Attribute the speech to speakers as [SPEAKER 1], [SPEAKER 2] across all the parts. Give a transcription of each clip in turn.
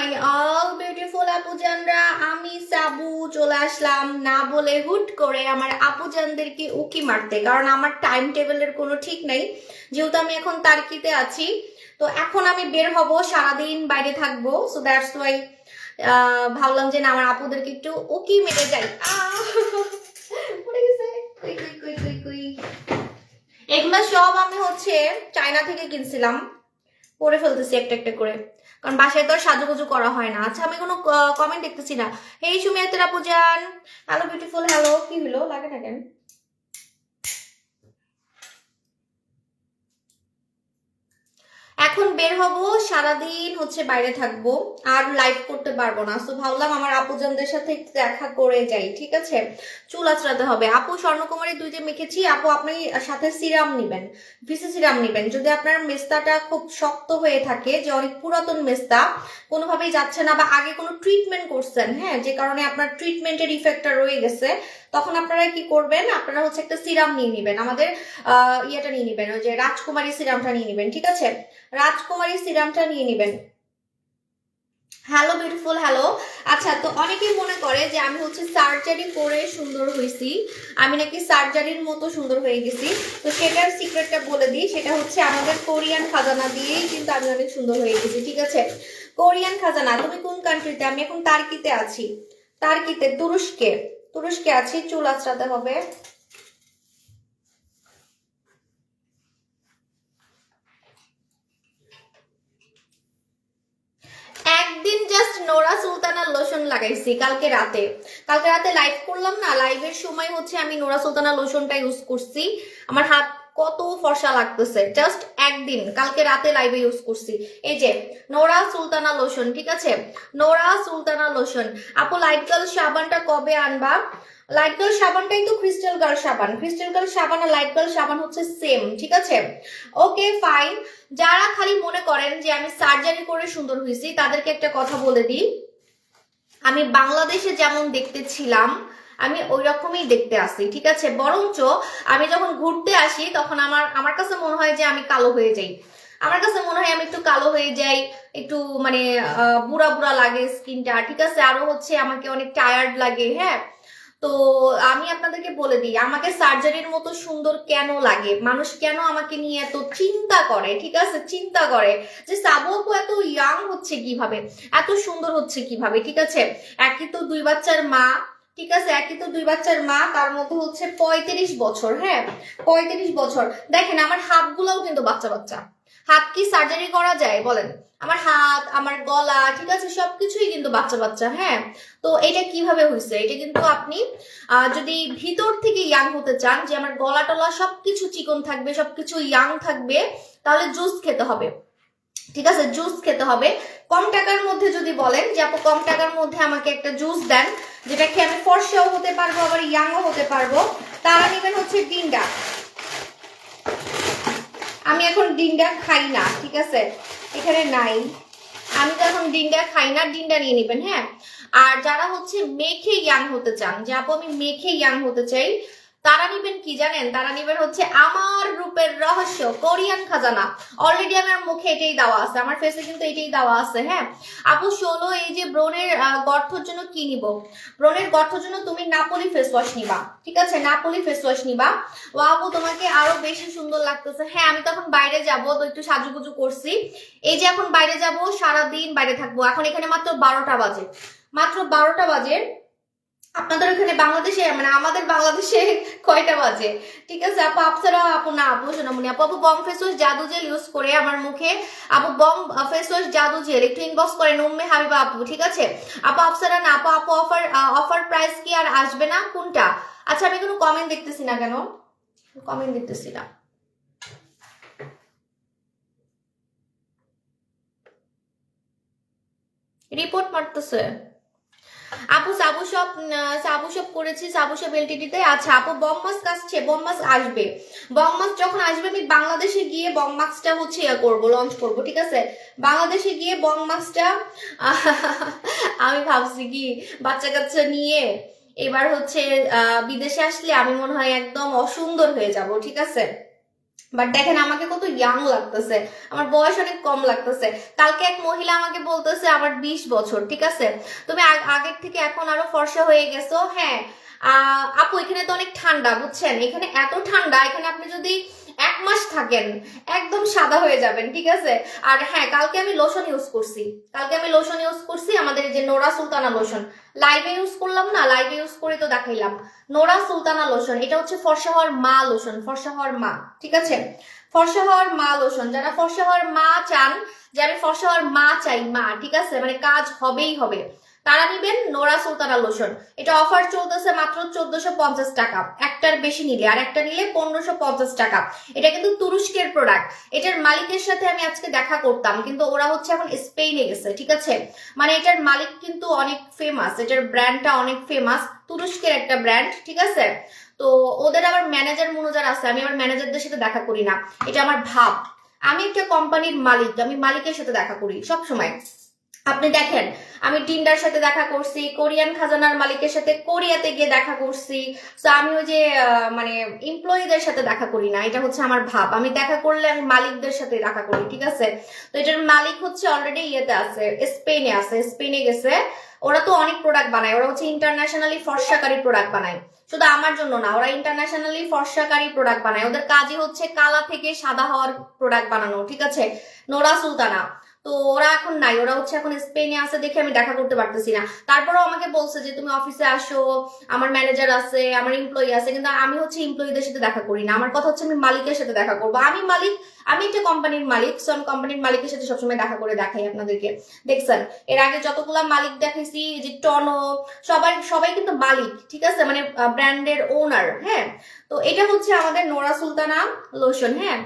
[SPEAKER 1] My all beautiful আপুজানরা, আমি সাবু চলে আসলাম। না বলে হুট করে আমার আপুজানদেরকে উকি মারতে, কারণ আমার টাইম টেবিলের কোনো ঠিক নেই। যেহেতু আমি এখন তার্কিতে আছি, তো এখন আমি বের হব, সারাদিন বাইরে থাকব। সো দ্যাটস ওয়াই ভাবলাম যে না, আমার আপুদেরকে একটু উকি মেরে যাই। এগুলো সব আমি হচ্ছে চায়না থেকে কিনছিলাম। পরে ফেলতেছি একটা একটা করে। কারণ বাসায় তো আর সাজুগুজু করা হয় না। আচ্ছা আমি কোনো কমেন্ট দেখতেছি না। এই সুমিয়াতের আপু যান হ্যালো বিউটিফুল হ্যালো কি হলো? লাগে না কেন? এখন বের হব, সারাদিন হচ্ছে বাইরে থাকব, আর লাইভ করতে পারব না। তো ভাবলাম আমার আপুজনদের সাথে দেখা করে যাই, ঠিক আছে? চুল আঁচড়াতে হবে। আপু, স্বর্ণকুমারী দুই যে মেখেছি, আপু, আপনি সাথে সিরাম নিবেন, ভিসি সিরাম নিবেন। যদি আপনার মেস্তাটা খুব শক্ত হয়ে থাকে, যে অনেক পুরাতন মেস্তা, কোনোভাবেই যাচ্ছে না বা আগে কোনো ট্রিটমেন্ট করছেন হ্যাঁ যে কারণে আপনার ট্রিটমেন্টের ইফেক্টটা রয়ে গেছে, তখন আপনারা কি করবেন? আপনারা হচ্ছে একটা সিরাম নিয়ে নেবেন। আমাদের ইয়েটা নিয়ে নেবেন, ওই যে রাজকুমারী সিরামটা নিয়ে নেবেন, ঠিক আছে? রাজকুমারী সিরামটা নিয়ে নেবেন। হ্যালো বিউটিফুল হ্যালো আচ্ছা তো অনেকেই মনে করে যে আমি হচ্ছে সার্জারি করে সুন্দর হয়েছি। আমি নাকি সার্জারির মতো সুন্দর হয়ে গেছি। তো সেটার সিক্রেটটা বলে দিই, সেটা হচ্ছে আমাদের কোরিয়ান খাজানা দিয়েই কিন্তু আমি অনেক সুন্দর হয়ে গেছি, ঠিক আছে? কোরিয়ান খাজানা, তুমি কোন কান্ট্রিতে আমি এখন তার্কিতে আছি। তার্কিতে, তুরস্কে। তুরস্কে আছি, চুল আঁচড়াতে হবে একদিন জাস্ট নোরা সুলতানার লোশন লাগাইছি কালকে রাতে। কালকে রাতে লাইভ করলাম না লাইভের সময় হচ্ছে আমি নোরা সুলতানা লোশনটা ইউজ করছি। আমার হাত কত ফর্সা লাগতেছে। জাস্ট একদিন, কালকে রাতে লাইভে ইউজ করছি। এই যে, নোরা সুলতানা লোশন ঠিক আছে? নোরা সুলতানা লোশন আপু লাইট গার্ল সাবানটা কবে আনবা? লাইট গার্ল সাবানটাই তো ক্রিস্টাল গার্ল সাবান। ক্রিস্টাল গার্ল সাবান আর লাইট গার্ল সাবান হচ্ছে সেম ঠিক আছে? ওকে ফাইন যারা খালি মনে করেন যে আমি সার্জারি করে সুন্দর হয়েছি, তাদেরকে একটা কথা বলে দিই। আমি বাংলাদেশে যেমন দেখতে ছিলাম আমি ওই রকমই দেখতে আসি, ঠিক আছে? বরঞ্চ আমি যখন ঘুরতে আসি, তখন আমার আমার কাছে মনে হয় যে আমি কালো হয়ে যাই। আমার কাছে মনে হয় আমি একটু কালো হয়ে যাই, একটু মানে বুড়া বুড়া লাগে স্কিনটা। ঠিক আছে? আরও হচ্ছে আমাকে অনেক টায়ার্ড লাগে হ্যাঁ? তো আমি আপনাদেরকে বলে দিই, আমাকে সার্জারির মতো সুন্দর কেন লাগে? মানুষ কেন আমাকে নিয়ে এত চিন্তা করে? ঠিক আছে? চিন্তা করে যে সাবু আপু এত ইয়াং হচ্ছে কীভাবে? এত সুন্দর হচ্ছে কীভাবে? ঠিক আছে? একই তো দুই বাচ্চার মা ঠিক আছে, একই তো দুই বাচ্চার মা, তার মধ্যে হচ্ছে পঁয়ত্রিশ বছর হ্যাঁ? পঁয়ত্রিশ বছর। দেখেন, আমার হাতগুলোও কিন্তু বাচ্চা বাচ্চা। হাত কি সার্জারি করা যায়, বলেন? আমার হাত, আমার গলা, ঠিক আছে, সবকিছুই কিন্তু বাচ্চা বাচ্চা হ্যাঁ? তো এটা কীভাবে হয়েছে এটা কিন্তু আপনি যদি ভিতর থেকে ইয়াং হতে চান, যে আমার গলা টলা সবকিছু চিকন থাকবে, সবকিছু ইয়াং থাকবে, তাহলে জুস খেতে হবে। ঠিক আছে জুস খেতে হবে। কম টাকার মধ্যে যদি বলেন, যে আপু, কম টাকার মধ্যে আমাকে একটা জুস দেন যেটা খেয়ে আমি ফর্সেও হতে পারব, আবার ইয়াংও হতে পারব। তারা নেবেন হচ্ছে ডিন্ডা। আমি এখন ডিন্ডা খাই না, ঠিক আছে? এখানে নাই। আমি তো এখন ডিন্ডা খাই না, ডিন্ডা নিয়ে নেবেন হ্যাঁ? আর যারা হচ্ছে মেখে ইয়াং হতে চান, যে আপু আমি মেখে ইয়াং হতে চাই তারা নিবেন কি জানেন? তারা নিবেন হচ্ছে আমার রূপের রহস্য কোরিয়ান খাজানা। অলরেডি আমার মুখে এটাই দেওয়া আছে আমার ফেসে কিন্তু এটাই দেওয়া আছে হ্যাঁ? আপু ষোলো এই যে ব্রণের আহ, গর্তর জন্য কি নিব? ব্রণের গর্তর জন্য তুমি নাপলি ফেস ওয়াশ নিবা ঠিক আছে? নাপলি ফেস ওয়াশ নিবা। ও আপু তোমাকে আরও বেশি সুন্দর লাগতেছে। হ্যাঁ আমি তখন বাইরে যাব তো একটু সাজুগুজু করছি। এই যে এখন বাইরে যাব সারাদিন বাইরে থাকব। এখন এখানে মাত্র বারোটা বাজে। মাত্র বারোটা বাজে। আপনাদের ওখানে বাংলাদেশে মানে আমাদের বাংলাদেশে কয়টা বাজে? ঠিক আছে, আপু আপসারা আপু, না, আপু সোনামণি আপু আপু, বম ফেস ওয়াশ জাদু জেল ইউজ করে আমার মুখে, আপু, বম ফেস ওয়াশ জাদু জেল একটু ইনবক্স করেন, উম্মে হাবিবা আপু, ঠিক আছে? আপু আপসারা না, আপু আপু অফার অফার প্রাইস কি আর আসবে না? কোনটা? আচ্ছা আমি কোনো কমেন্ট দেখতেছি না কেন? কমেন্ট দেখতেছি না। রিপোর্ট মারতেছে। আপু সাবু শপ সাবু শপ করেছি সাবু শপ এলটিডিতে আচ্ছা আপু, বম মাস্ক আসছে, বম মাস্ক আসবে। বম মাস্ক যখন আসবে, আমি বাংলাদেশে গিয়ে বম মাস্কটা হচ্ছে ইয়ে করব লঞ্চ করব, ঠিক আছে? বাংলাদেশে গিয়ে বম আমি ভাবছি কি বাচ্চা কাচ্চা নিয়ে এবার হচ্ছে বিদেশে আসলে আমি মনে হয় একদম অসুন্দর হয়ে যাব, ঠিক আছে? বাট দেখেন, আমাকে কত ইয়াং লাগতেছে। আমার বয়স অনেক কম লাগতেছে। কালকে এক মহিলা আমাকে বলতেছে, আমার বিশ বছর ঠিক আছে? তুমি আগের থেকে এখন আরও ফর্সা হয়ে গেছো। হ্যাঁ আপু, এখানে তো অনেক ঠান্ডা, বুঝছেন? এখানে এত ঠান্ডা, এখানে আপনি যদি এক মাস থাকেন, একদম সাদা হয়ে যাবেন, ঠিক আছে? আর হ্যাঁ কালকে আমি লোশন ইউজ করছি। কালকে আমি লোশন ইউজ করছি, আমাদের যে নোরা সুলতানা লোশন লাইভে ইউজ করলাম না লাইভে ইউজ করে তো দেখাইলাম। নোরা সুলতানা লোশন এটা হচ্ছে ফর্সা হওয়ার মা লোশন ফর্সা হওয়ার মা, ঠিক আছে? ফর্সা হওয়ার মা লোশন যারা ফর্সা হওয়ার মা চান, যে আমি ফর্সা হওয়ার মা চাই, মা, ঠিক আছে? মানে কাজ হবেই হবে। তারা নিবেন নোরা সুলতানা লোশন। এটা অফার চলতেছে মাত্র চোদ্দশো পঞ্চাশ টাকা। একটার বেশি নিলে, আর একটা নিলে পনেরোশো পঞ্চাশ টাকা। এটা কিন্তু তুরস্কের প্রোডাক্ট এটার মালিকের সাথে আমি আজকে দেখা করতাম, কিন্তু ওরা হচ্ছে এখন স্পেনে গেছে, ঠিক আছে? মানে এটার মালিক কিন্তু অনেক ফেমাস এটার ব্র্যান্ডটা অনেক ফেমাস তুরস্কের একটা ব্র্যান্ড ঠিক আছে? তো ওদের আবার ম্যানেজার মনোজার আছে, আমি আবার ম্যানেজারদের সাথে দেখা করি না। এটা আমার ভাব। আমি একটা কোম্পানির মালিক, আমি মালিকের সাথে দেখা করি সব সময় আপনি দেখেন, আমি টিন্ডার সাথে দেখা করছি কোরিয়ান খাজানার মালিকের সাথে কোরিয়াতে গিয়ে দেখা করছি। তো আমি ওই যে মানে এমপ্লয়ীদের সাথে দেখা করি না, এটা হচ্ছে আমার ভাব। আমি দেখা করলে আমি মালিকদের সাথে দেখা করি, ঠিক আছে? তো এটার মালিক হচ্ছে অলরেডি ইয়েতে আছে স্পেনে আছে স্পেনে গেছে। ওরা তো অনেক প্রোডাক্ট বানায়, ওরা হচ্ছে ইন্টারন্যাশনালি ফর্সাকারী প্রোডাক্ট বানায়। শুধু আমার জন্য না, ওরা ইন্টারন্যাশনালি ফর্সাকারী প্রোডাক্ট বানায়। ওদের কাজই হচ্ছে কালা থেকে সাদা হওয়ার প্রোডাক্ট বানানো, ঠিক আছে? নোরা সুলতানা। তো ওরা এখন নাই, ওরা হচ্ছে এখন স্পেনে আছে দেখে আমি দেখা করতে পারতেছি না। তারপরেও আমাকে বলছে যে, তুমি অফিসে আসো, আমার ম্যানেজার আছে, আমার এমপ্লয়ি আছে। কিন্তু আমি হচ্ছে এমপ্লয়ীদের সাথে দেখা করি না। আমার কথা হচ্ছে আমি মালিকের সাথে দেখা করব। আমি মালিক, আমি একটা কোম্পানির মালিক সো আমি কোম্পানির মালিকের সাথে সবসময় দেখা করে দেখাই আপনাদেরকে। দেখছেন? এর আগে যতগুলা মালিক দেখাইছি যে টনো সবাই সবাই কিন্তু মালিক, ঠিক আছে? মানে ব্র্যান্ডের ওনার হ্যাঁ? তো এটা হচ্ছে আমাদের নোরা সুলতানা লোশন হ্যাঁ?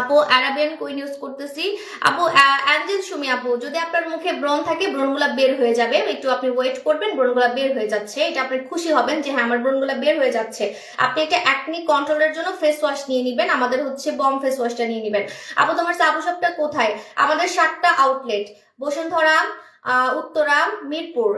[SPEAKER 1] আপু অ্যারাবিয়ান কুইন ইউজ করতেছি। আপু অ্যাঞ্জেল সুমি আপু, যদি আপনার মুখে ব্রণ থাকে, ব্রণগুলা বের হয়ে যাবে। একটু আপনি ওয়েট করবেন, ব্রণগুলা বের হয়ে যাচ্ছে। এটা আপনি খুশি হবেন যে হ্যাঁ আমার ব্রণগুলা বের হয়ে যাচ্ছে। আপনি এটা অ্যাকনি কন্ট্রোলের জন্য ফেস ওয়াশ নিয়ে নেবেন। আমাদের হচ্ছে বম ফেস ওয়াশটা নিয়ে নেবেন। আপু, তোমার সাবু শপটা কোথায়? আমাদের সাতটা আউটলেট বসুন্ধরা উত্তরা, মিরপুর।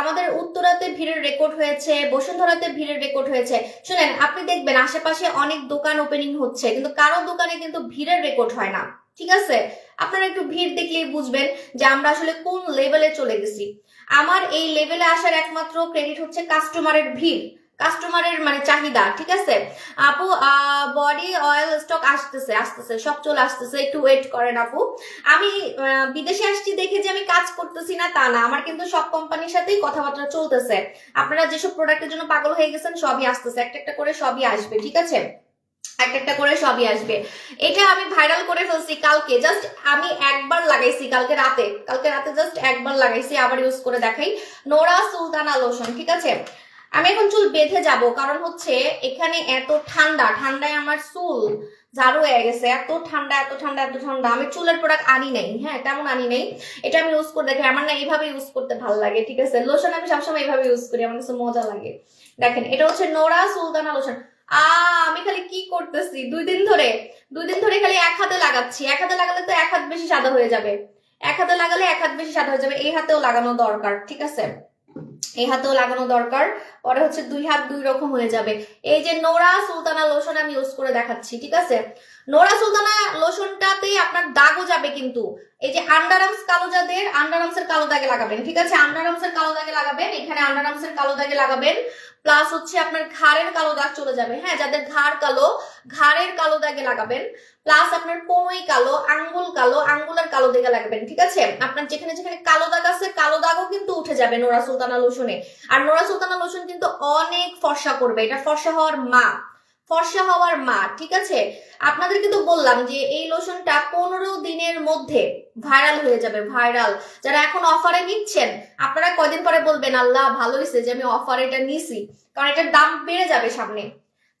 [SPEAKER 1] আমাদের উত্তরাতে ভিড়ের রেকর্ড হয়েছে, বসুন্ধরাতে ভিড়ের রেকর্ড হয়েছে। শুনেন, আপনি দেখবেন আশেপাশে অনেক দোকান ওপেনিং হচ্ছে, কিন্তু কারও দোকানে কিন্তু ভিড়ের রেকর্ড হয় না। ঠিক আছে? আপনারা একটু ভিড় দেখলেই বুঝবেন যে আমরা আসলে কোন লেভেলে চলে গেছি। আমার এই লেভেলে আসার একমাত্র ক্রেডিট হচ্ছে কাস্টমারের ভিড়। কাস্টমারের মানে চাহিদা, ঠিক আছে? আপু বডি অয়েল স্টক আসতেছে আসতেছে, সব চলে আসতেছে, একটু ওয়েট করেন আপু। আমি বিদেশে আসছি দেখে যে আমি কাজ করতেছি না, তা না, আমার কিন্তু সব কোম্পানির সাথেই কথাবার্তা চলতেছে। আপনারা যেসব প্রোডাক্টের জন্য পাগল হয়ে গেছেন, সবই আসতেছে, একটা একটা করে সবই আসবে, ঠিক আছে? একটা একটা করে সবই আসবে। এটা আমি ভাইরাল করে ফেলছি কালকে জাস্ট আমি একবার লাগাইছি, কালকে রাতে কালকে রাতে জাস্ট একবার লাগাইছি, আবার ইউজ করে দেখাই। নোরা সুলতানা লোশন ঠিক আছে? আমি এখন চুল বেঁধে যাব, কারণ হচ্ছে এখানে এত ঠান্ডা, ঠান্ডায় আমার চুল ঝাড়ু হয়ে গেছে, এত ঠান্ডা এত ঠান্ডা এত ঠান্ডা। আমি চুলের প্রোডাক্ট আনি নাই হ্যাঁ তেমন আনি নাই। এটা আমি ইউজ করে দেখি, আমার না এইভাবে ইউজ করতে ভালো লাগে, ঠিক আছে? লোশন আমি সবসময় এইভাবে ইউজ করি, আমার কাছে মজা লাগে। দেখেন, এটা হচ্ছে নোরা সুলতানা লোশন আমি খালি কি করতেছি? দুই দিন ধরে, দুই দিন ধরে খালি এক হাতে লাগাচ্ছি। এক হাতে লাগালে তো এক হাত বেশি সাদা হয়ে যাবে। এক হাতে লাগালে এক হাত বেশি সাদা হয়ে যাবে, এই হাতেও লাগানো দরকার, ঠিক আছে? এই হাতেও লাগানো দরকার। পরে হচ্ছে দুই হাত দুই রকম হয়ে যাবে। এই যে নোরা সুলতানা লোশন আমি ইউজ করে দেখাচ্ছি, ঠিক আছে? নোরা সুলতানা লোশনটাতে আপনার দাগও যাবে কিন্তু। এই যে আন্ডারামস কালো যাদের আন্ডারামস এর কালো দাগে লাগাবেন, ঠিক আছে? আন্ডারামস এর কালো দাগে লাগাবেন, এখানে আন্ডারামস এর কালো দাগে লাগাবেন। প্লাস হচ্ছে আপনার ঘাড়ের কালো দাগ চলে যাবে। হ্যাঁ যাদের ঘাড় কালো, ঘাড়ের কালো দাগে লাগাবেন। প্লাস আপনার কোনোই কালো, আঙ্গুল কালো, আঙ্গুলের কালো দাগে লাগাবেন, ঠিক আছে? আপনার যেখানে যেখানে কালো দাগ আছে, কালো দাগও কিন্তু উঠে যাবে নোরা সুলতানা লোশনে। আর নোরা সুলতানা লোশন কিন্তু অনেক ফর্সা করবে। এটা ফর্সা হওয়ার মা ফর্সা হওয়ার মা, ঠিক আছে? আপনাদেরকে তো বললাম যে এই লোশনটা পনেরো দিনের মধ্যে ভাইরাল হয়ে যাবে ভাইরাল যারা এখন অফারে নিচ্ছেন, আপনারা কয়দিন পরে বলবেন, আল্লাহ, ভালো হয়েছে যে আমি অফার এটা নিছি। কারণ এটার দাম বেড়ে যাবে সামনে।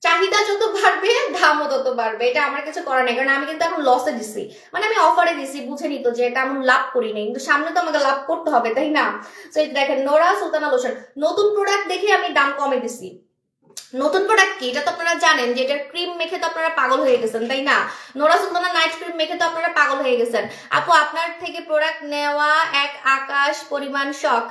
[SPEAKER 1] চাহিদা যত বাড়বে, দামও তত বাড়বে। এটা আমার কাছে করার নেই, কারণ আমি কিন্তু এখন লসে দিছি। মানে আমি অফারে দিছি, বুঝে নিত যে এটা আমি লাভ করি নাই। কিন্তু সামনে তো আমাকে লাভ করতে হবে, তাই না? তো দেখেন নোরা সুলতানা লোশন নতুন প্রোডাক্ট দেখে আমি দাম কমে দিছি। নতুন প্রোডাক্ট কি? এটা তো আপনারা জানেন যে এটা ক্রিম মেখে তো আপনারা পাগল হয়ে গেছেন, তাই না? নোরা সুলতানা নাইট ক্রিম মেখে তো আপনারা পাগল হয়ে গেছেন। আপু, আপনার থেকে প্রোডাক্ট নেওয়া এক আকাশ পরিমাণ শখ।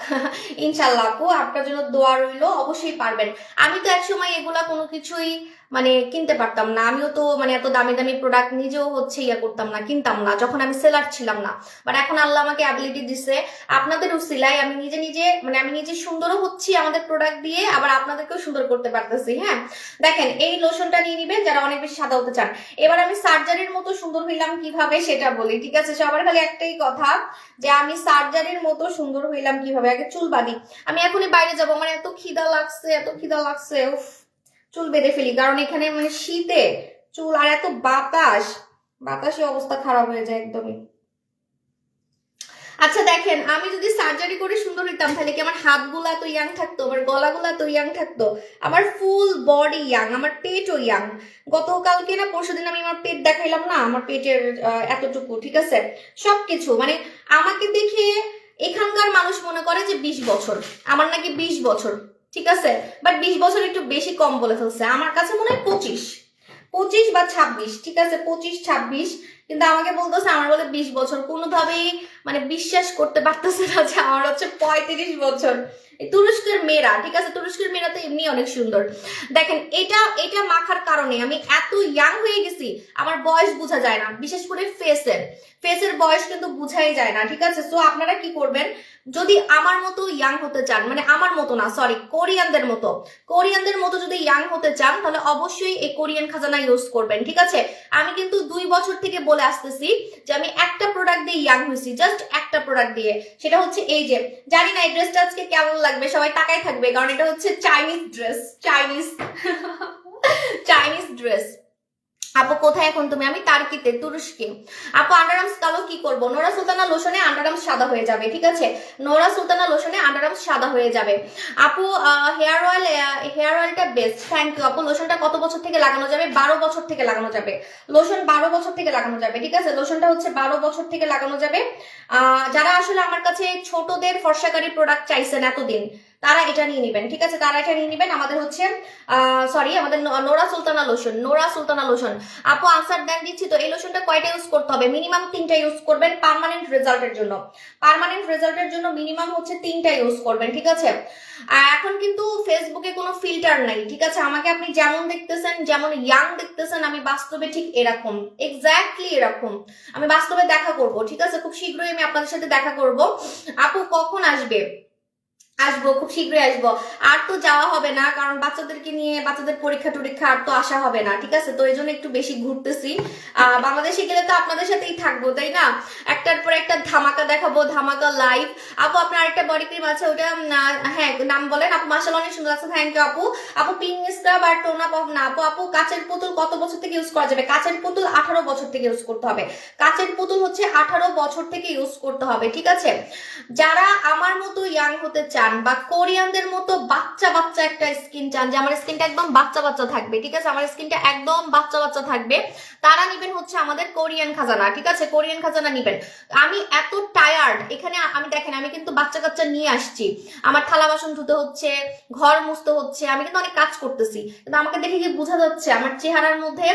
[SPEAKER 1] ইনশাল্লাহ আপু, আপনার জন্য দোয়া রইল, অবশ্যই পারবেন। আমি তো এক সময় এগুলা কোনো কিছুই মানে কিনতে পারতাম না। আমিও তো মানে এত দামি দামি প্রোডাক্ট নিজেও হচ্ছে ইয়া করতাম না, কিনতাম না, যখন আমি সেলার ছিলাম না। বাট এখন আল্লাহ আমাকে অ্যাবিলিটি দিছে। আপনাদের উসিলাই আমি নিজে নিজে মানে আমি নিজে সুন্দরও হচ্ছি আমাদের প্রোডাক্ট দিয়ে, আবার আপনাদেরকেও সুন্দর করতে পারতেছি হ্যাঁ? দেখেন, এই লোশনটা নিয়ে নিবেন যারা অনেক বেশি সাদা হতে চান। এবার আমি সার্জারির মতো সুন্দর হইলাম কীভাবে সেটা বলি, ঠিক আছে? সবার খালি একটাই কথা যে আমি সার্জারির মতো সুন্দর হইলাম কীভাবে? আগে চুল বাঁধি। আমি এখনই বাইরে যাব, আমার এত খিদা লাগছে, এত খিদা লাগছে, উফ। চুল বেঁধে ফেলি। কারণ এখানে মানে শীতে চুল আর এত বাতাস বাতাসে অবস্থা খারাপ হয়ে যায় একদমই। আচ্ছা দেখেন, আমি যদি সার্জারি করে সুন্দর হইতাম, তাহলে কি আমার হাতগুলা এত ইয়াং থাকতো, আমার গলাগুলা এত ইয়াং থাকতো? আমার ফুল বডি ইয়াং আমার পেটও ইয়াং গতকালকে না, পরশুদিন আমি আমার পেট দেখাইলাম না, আমার পেটের এতটুকু, ঠিক আছে? সব কিছু মানে আমাকে দেখে এখানকার মানুষ মনে করে যে বিশ বছর। আমার নাকি বিশ বছর। ঠিক আছে? বাট বিশ বছর একটু বেশি কম বলে ফেলছে। আমার কাছে মনে হয় পঁচিশ। পঁচিশ বা ছাব্বিশ, ঠিক আছে? পঁচিশ, ছাব্বিশ। কিন্তু আমাকে বলতেছে, আমার বলে বিশ বছর। কোনোভাবেই মানে বিশ্বাস করতে পারতেছে না যে আমার হচ্ছে পঁয়ত্রিশ বছর। তুরস্কের মেয়েরা, ঠিক আছে? তুরস্কের মেয়েরা তো এমনি অনেক সুন্দর। দেখেন, এটা এটা মাখার কারণে আমি এত ইয়াং হয়ে গেছি, আমার বয়স বোঝা যায় না, বিশেষ করে ফেসের ফেসের বয়স কিন্তু বুঝাই যায় না, ঠিক আছে? সো আপনারা কি করবেন? যদি আমার মতো ইয়াং হতে চান মানে আমার মতো না সরি কোরিয়ানদের মতো কোরিয়ানদের মতো যদি ইয়াং হতে চান, তাহলে অবশ্যই এই কোরিয়ান খাজানা ইউজ করবেন, ঠিক আছে? আমি কিন্তু দুই বছর থেকে বলে আসতেছি যে আমি একটা প্রোডাক্ট দিয়ে ইয়াং হয়েছি জাস্ট একটা প্রোডাক্ট দিয়ে। সেটা হচ্ছে এই যে, জানি না এই ড্রেসটা আজকে কেমন লাগবে সবাই তাকাই থাকবে কারণ এটা হচ্ছে Chinese dress Chinese Chinese dress আপু, কোথায় এখন তুমি? আমি তার্কিতে, তুরস্কে। আপু আন্ডারআর্মস কালো কি করব? নোরা সুলতানা লোশনে আন্ডারআর্মস সাদা হয়ে যাবে, ঠিক আছে? নোরা সুলতানা লোশনে আন্ডারআর্মস সাদা হয়ে যাবে। আপু হেয়ার অয়েল হেয়ার অয়েলটা বেস্ট থ্যাংক ইউ আপু, লোশনটা কত বছর থেকে লাগানো যাবে? বারো বছর থেকে লাগানো যাবে। লোশন বারো বছর থেকে লাগানো যাবে, ঠিক আছে? লোশনটা হচ্ছে বারো বছর থেকে লাগানো যাবে। যারা আসলে আমার কাছে ছোটদের ফর্সাকারী প্রোডাক্ট চাইছেন এতদিন তারা এটা নিয়ে নেবেন, ঠিক আছে? তারা এটা নিয়ে নেবেন। আমাদের হচ্ছে সরি আমাদের নোরা সুলতানা লোশন নোরা সুলতানা লোশন আপু, আনসার দেন দিচ্ছি তো, এই লোশনটা কয়টা ইউজ করতে হবে? মিনিমাম তিনটা ইউজ করবেন পারমানেন্ট রেজাল্টের জন্য। পার্মানেন্ট রেজাল্টের জন্য মিনিমাম হচ্ছে তিনটা ইউজ করবেন, ঠিক আছে? এখন কিন্তু ফেসবুকে কোনো ফিল্টার নাই, ঠিক আছে? আমাকে আপনি যেমন দেখতেছেন, যেমন ইয়াং দেখতেছেন, আমি বাস্তবে ঠিক এরকম এক্স্যাক্টলি এরকম। আমি বাস্তবে দেখা করব, ঠিক আছে? খুব শীঘ্রই আমি আপনাদের সাথে দেখা করব। আপু, কখন আসবে? আসব খুব শীঘ্রই আসব। আর তো যাওয়া হবে না কারণ বাচ্চাদেরকে নিয়ে বাচ্চাদের পরীক্ষা টরীক্ষা আর তো আসা হবে না ঠিক আছে? তো এই একটু বেশি ঘুরতেছি। আহ, বাংলাদেশে গেলে তো আপনাদের সাথেই থাকব তাই না? একটার পর একটা ধামাকা দেখাবো ধামাকা লাইভ আপু আপনার আরেকটা বডি ক্রিম আছে ওটা হ্যাঁ নাম বলেন। আপু মাসাল অনেক সুন্দর আছে থ্যাংক ইউ আপু। আপু পিন স্ক্রাব আর টোনা পফ না আপু আপু কাচের পুতুল কত বছর থেকে ইউজ করা যাবে? কাচের পুতুল আঠারো বছর থেকে ইউজ করতে হবে। কাচের পুতুল হচ্ছে আঠারো বছর থেকে ইউজ করতে হবে ঠিক আছে? যারা আমার মতো ইয়াং হতে চান বা কোরিয়ানদের মতো বাচ্চা বাচ্চা একটা স্কিন চান যে আমার স্কিনটা একদম বাচ্চা বাচ্চা থাকবে, ঠিক আছে? আমার স্কিনটা একদম বাচ্চা বাচ্চা থাকবে, তারা নিবেন হচ্ছে আমাদের কোরিয়ান খাজানা, ঠিক আছে? কোরিয়ান খাজানা নিবেন। আমি এত টায়ার্ড এখানে আমি দেখেন, আমি কিন্তু বাচ্চা কাচ্চা নিয়ে আসছি। আমার থালা বাসন ধুতে হচ্ছে, ঘর মুছতে হচ্ছে, আমি কিন্তু অনেক কাজ করতেছি। কিন্তু আমাকে দেখে কি বোঝা যাচ্ছে, আমার চেহারার মধ্যে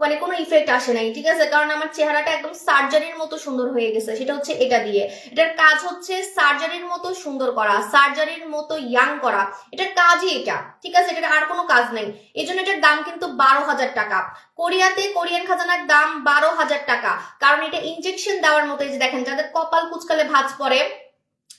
[SPEAKER 1] মানে কোনো ইফেক্ট আসে নাই, ঠিক আছে? কারণ আমার চেহারাটা একদম সার্জারির মতো সুন্দর হয়ে গেছে, সেটা হচ্ছে এটা দিয়ে। এটার কাজ হচ্ছে সার্জারির মতো সুন্দর করা সার্জারির মতো ইয়াং করা। এটার কাজই এটা, ঠিক আছে? এটার আর কোনো কাজ নেই। এই জন্য এটার দাম কিন্তু বারো হাজার টাকা। কোরিয়াতে কোরিয়ান খাজানার দাম বারো হাজার টাকা। কারণ এটা ইনজেকশন দেওয়ার মতো, এই যে দেখেন, যাদের কপাল কুচকালে ভাঁজ পড়ে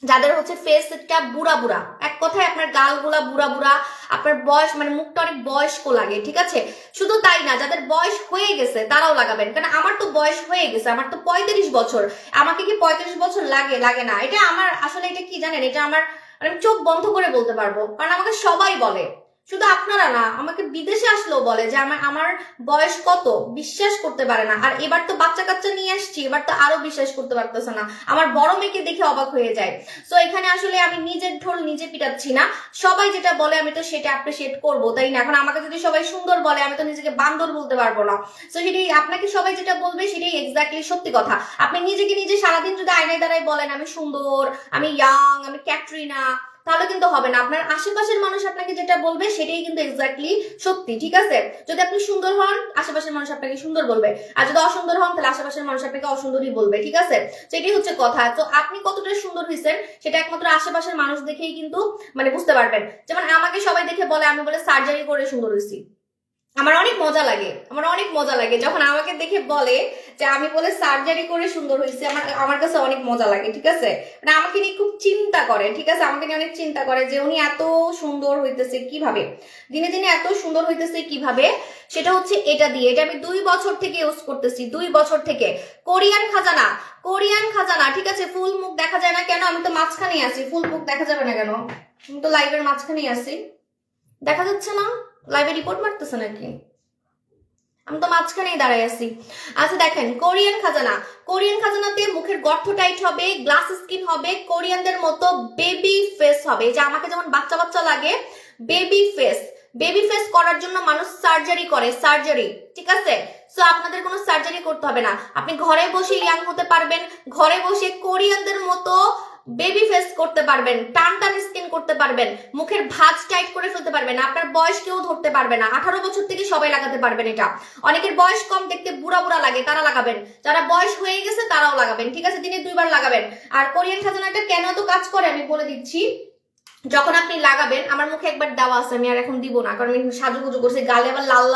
[SPEAKER 1] যাদের হচ্ছে ফেসটা বুড়া বুড়া। এক কথায় আপনার গালগুলা বুড়া বুড়া, আপনার বয়স মানে মুখটা অনেক বয়স্ক লাগে, ঠিক আছে? শুধু তাই না, যাদের বয়স হয়ে গেছে, তারাও লাগাবেন। কারণ আমার তো বয়স হয়ে গেছে, আমার তো পঁয়ত্রিশ বছর। আমাকে কি পঁয়ত্রিশ বছর লাগে লাগে না? এটা আমার, আসলে এটা কি জানেন? এটা আমার মানে চোখ বন্ধ করে বলতে পারব। কারণ আমাকে সবাই বলে। শুধু আপনারা না, আমাকে বিদেশে আসলেও বলে যে আমার আমার বয়স কত? বিশ্বাস করতে পারে না। আর এবার তো বাচ্চা কাচ্চা নিয়ে আসছি, এবার তো আরও বিশ্বাস করতে পারতেছে না। আমার বড় মেয়েকে দেখে অবাক হয়ে যায়। তো এখানে আসলে আমি নিজের ঢোল নিজে পিটাচ্ছি না। সবাই যেটা বলে আমি তো সেটা অ্যাপ্রিসিয়েট করব, তাই না? এখন আমাকে যদি সবাই সুন্দর বলে, আমি তো নিজেকে বান্দর বলতে পারব না। তো সেটাই আপনাকে সবাই যেটা বলবে সেটাই এক্স্যাক্টলি সত্যি কথা। আপনি নিজেকে নিজে সারাদিন যদি আয়নায় দাঁড়ায় বলেন, আমি সুন্দর, আমি ইয়াং আমি ক্যাটরিনা তাহলে কিন্তু হবে না। আপনার আশেপাশের মানুষ আপনাকে যেটা বলবে সেটাই কিন্তু এক্স্যাক্টলি সত্যি, ঠিক আছে? যদি আপনি সুন্দর হন, আশেপাশের মানুষ আপনাকে সুন্দর বলবে। আর যদি অসুন্দর হন, তাহলে আশেপাশের মানুষ আপনাকে অসুন্দরই বলবে, ঠিক আছে? তো এটাই হচ্ছে কথা। তো আপনি কতটা সুন্দর হয়েছেন সেটা একমাত্র আশেপাশের মানুষ দেখেই কিন্তু মানে বুঝতে পারবেন। যেমন আমাকে সবাই দেখে বলে, আমি বলে সার্জারি করে সুন্দর হয়েছি আমার অনেক মজা লাগে, আমার অনেক মজা লাগে। যখন আমাকে দেখে বলে যে আমি বলে সার্জারি করে সুন্দর হয়েছে, আমার আমার কাছে অনেক মজা লাগে, ঠিক আছে? মানে আমাকে নিয়ে খুব চিন্তা করে, ঠিক আছে? আমাকে নিয়ে অনেক চিন্তা করে যে উনি এত সুন্দর হইতেছে কীভাবে? দিনে দিনে এত সুন্দর হইতেছে কীভাবে? সেটা হচ্ছে এটা দিয়ে। এটা আমি দুই বছর থেকে ইউজ করতেছি, দুই বছর থেকে। কোরিয়ান খাজানা কোরিয়ান খাজানা, ঠিক আছে? ফুল মুখ দেখা যায় না কেন? আমি তো মাঝখানেই আছি, ফুল মুখ দেখা যাবে না কেন? আমি তো লাইভের মাঝখানেই আছি। দেখা যাচ্ছে না? লাইভে রিপোর্ট মারতেছে নাকি? আমি তো মাঝখানেই দাঁড়াই আছি। আচ্ছা দেখেন কোরিয়ান খাজানা। কোরিয়ান খাজানাতে মুখের গর্ত টাইট হবে গ্লাস স্কিন হবে কোরিয়ানদের মতো বেবি ফেস হবে। যে আমাকে যেমন বাচ্চা বাচ্চা লাগে বেবি ফেস বেবি ফেস করার জন্য মানুষ সার্জারি করে সার্জারি ঠিক আছে? সো আপনাদের কোনো সার্জারি করতে হবে না। আপনি ঘরে বসে ইয়াং হতে পারবেন, ঘরে বসে কোরিয়ানদের মতো বেবি ফেস করতে পারবেন, টান টান স্কিন করতে পারবেন, মুখের ভাঁজ টাইট করে ফেলতে পারবেন, আপনার বয়স কেউ ধরতে পারবে না, আঠারো বছর থেকে সবাই লাগাতে পারবেন এটা। অনেকের বয়স কম দেখতে বুড়া বুড়া লাগে, তারা লাগাবেন। যারা বয়স হয়ে গেছে, তারাও লাগাবেন, ঠিক আছে? দিনে দুইবার লাগাবেন। আর কোরিয়ান খাজানাটা কেন তো কাজ করে, আমি বলে দিচ্ছি। যখন আপনি লাগাবেন, আমার মুখে একবার দেওয়া আছে, আমি আর এখন দিব না, কারণ আমি সাজুগুজু করছি, গালে আবার লাল লাল